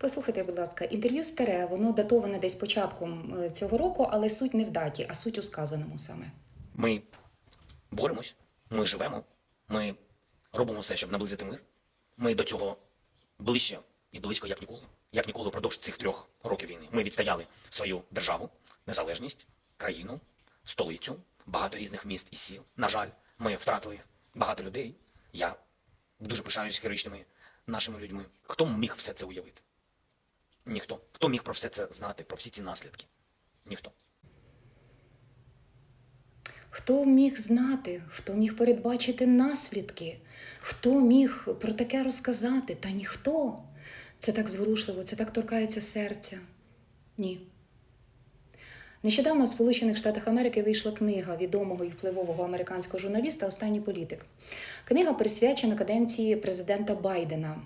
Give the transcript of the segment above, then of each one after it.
Послухайте, будь ласка, інтерв'ю старе, воно датоване десь початком е, цього року, але суть не в даті, а суть у сказаному саме. Ми боремось, ми живемо, ми робимо все, щоб наблизити мир. Ми до цього ближче і близько, як ніколи. Як ніколи впродовж цих трьох років війни. Ми відстояли свою державу, незалежність, країну, столицю, багато різних міст і сіл. На жаль, ми втратили багато людей. Я дуже пишаюсь героїчними нашими людьми. Хто міг все це уявити? Ніхто. Хто міг про все це знати, про всі ці наслідки? Ніхто. Хто міг знати, хто міг передбачити наслідки, хто міг про таке розказати? Та ніхто. Це так зворушливо, це так торкається серця. Ні. Нещодавно в Сполучених Штатах Америки вийшла книга відомого і впливового американського журналіста Останній політик. Книга присвячена каденції президента Байдена.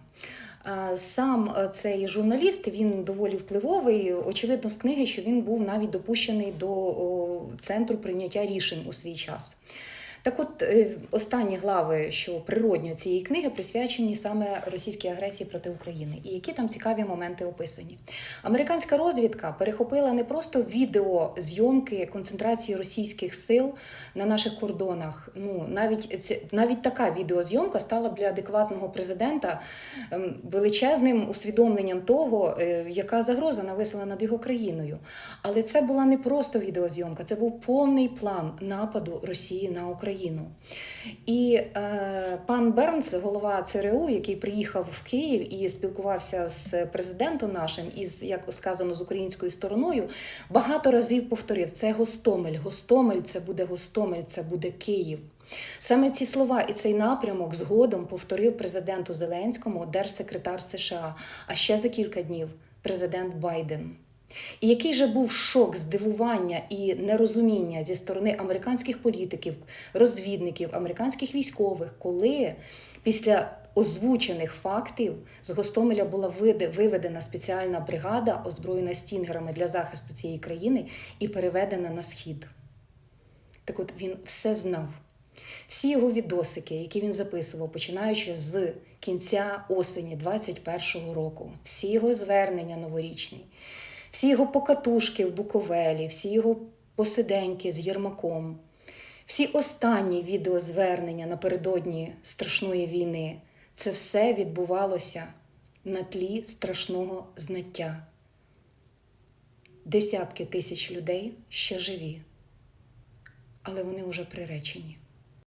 А Сам е, цей журналіст він доволі впливовий. Очевидно, з книги, що він був навіть допущений до центру прийняття рішень у свій час. Так от е, останні глави, що природньо цієї книги, присвячені саме російській агресії проти України. І які там цікаві моменти описані. Американська розвідка перехопила не просто відео зйомки концентрації російських сил на наших кордонах. Ну навіть це навіть така відеозйомка стала для адекватного президента ем, величезним усвідомленням того, е, яка загроза нависла над його країною. Але це була не просто відеозйомка, це був повний план нападу Росії на Україну. І е, пан Бернс, голова ЦРУ, який приїхав в Київ і спілкувався з президентом нашим, і як сказано з українською стороною, багато разів повторив: це Гостомель, Гостомель, це буде Гостомель, це буде Київ. Саме ці слова і цей напрямок згодом повторив президенту Зеленському держсекретар США. А ще за кілька днів президент Байден. І який же був шок, здивування і нерозуміння зі сторони американських політиків, розвідників, американських військових, коли після озвучених фактів з Гостомеля була виведена спеціальна бригада, озброєна стінгерами для захисту цієї країни, і переведена на схід. Так от він все знав. Всі його відосики, які він записував, починаючи з кінця осені 21-го року, всі його звернення новорічні, всі його покатушки в Буковелі, всі його посиденьки з Єрмаком, всі останні відеозвернення напередодні страшної війни, це все відбувалося на тлі страшного знаття. Десятки тисяч людей ще живі, але вони вже приречені.